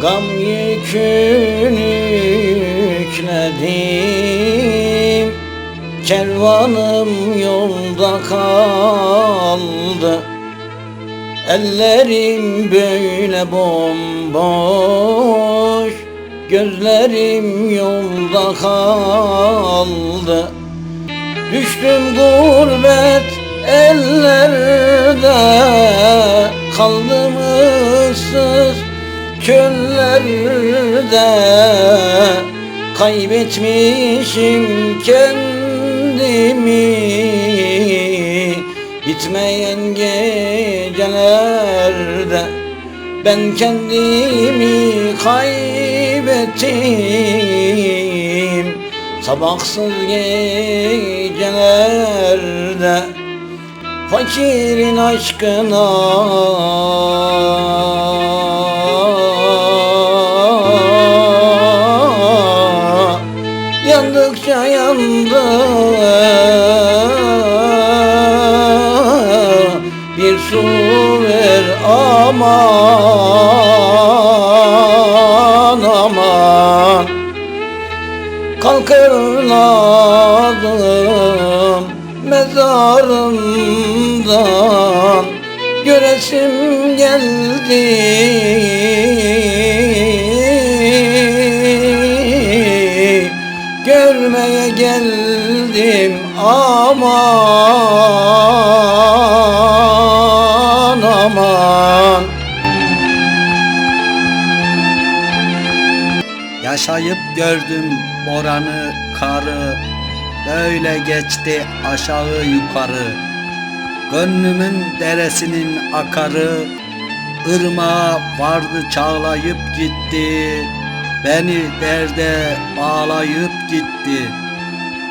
Gam yükünü yükledim Kervanım yolda kaldı. Ellerim böyle bomboş. Gözlerim yolda kaldı. Düştüm gurbet ellerde. Kaldım ıssız çöllerde Kaybetmişim kendimi. Bitmeyen gecelerde Ben kendimi kaybettim. Sabahsız gecelerde Fakirin aşkına Yandıkça yandı Bir su ver aman aman. Kalkırladım mezarımdan Göresim geldi Görmeye geldim aman aman. Yaşayıp gördüm boranı, karı. Böyle geçti aşağı yukarı. Gönlümün deresinin akarı. Irmağa vardı çağlayıp gitti Beni derde bağlayıp gitti.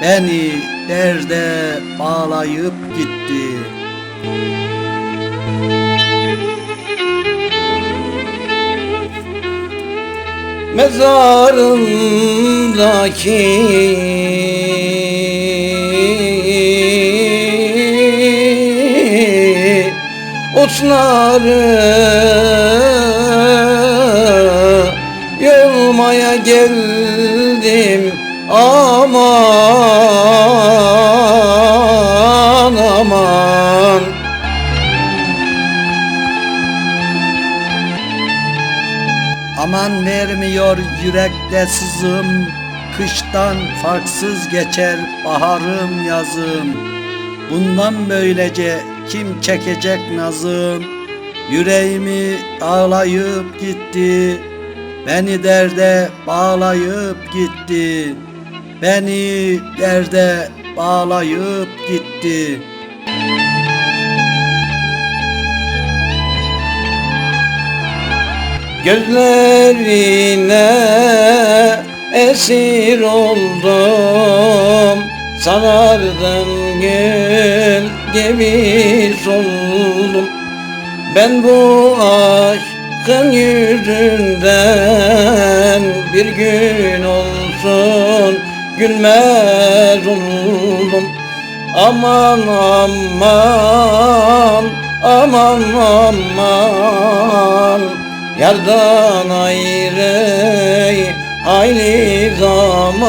Beni derde bağlayıp gitti. Mezarımdaki otları yolmaya geldim aman aman. Aman vermiyor yürekte sızım Kıştan farksız geçer baharım yazım. Bundan böylece kim çekecek nazım? Yüreğimi ağlayıp gitti Beni derde bağlayıp gitti Beni derde bağlayıp gitti Gözlerine esir oldum. Sarardım gül gibi soldum Ben bu aşkın yüzünden Bir gün olsun gülmez oldum. Aman aman aman aman Yardan ayrı hayli zaman